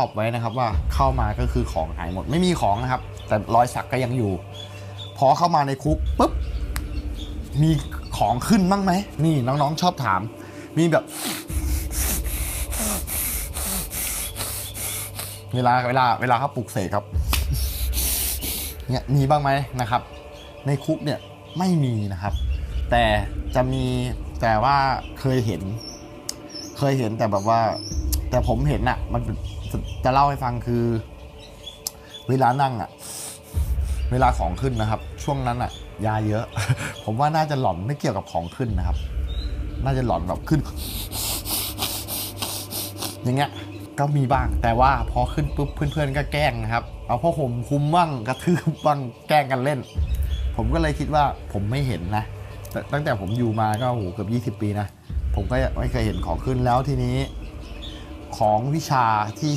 ตอบไว้นะครับว่าเข้ามาก็คือของหายหมดไม่มีของนะครับ แต่รอยสักก็ยังอยู่ พอเข้ามาในคุกปุ๊บมีของขึ้นบ้างไหมนี่น้องๆชอบถาม มีแบบ เวลาเวลาเวลาเขาปลุกเสกครับเนี่ยมีบ้างไหมนะครับ ในคุกเนี่ยไม่มีนะครับ แต่จะมีแต่ว่าเคยเห็น เคยเห็นแต่แบบว่า แต่ผมเห็นอะมันจะเล่าให้ฟังคือ เวลานั่งอะเวลาของขึ้นนะครับ ช่วงนั้นอะยาเยอะ ผมว่าน่าจะหลอนไม่เกี่ยวกับของขึ้นนะครับ น่าจะหลอนแบบขึ้น อย่างเงี้ยก็มีบ้าง แต่ว่าพอขึ้นปุ๊บเพื่อนๆก็แกล้งนะครับ เอาผ้าห่มคลุมบ้างกระทืบบ้างแกล้งกันเล่น ผมก็เลยคิดว่าผมไม่เห็นนะต่ตั้งแต่ผมอยู่มาก็โอ้โหเกือบ 20 ปีนะ ผมก็ไม่เคยเห็นของขึ้นแล้วทีนี้ ของวิชาที่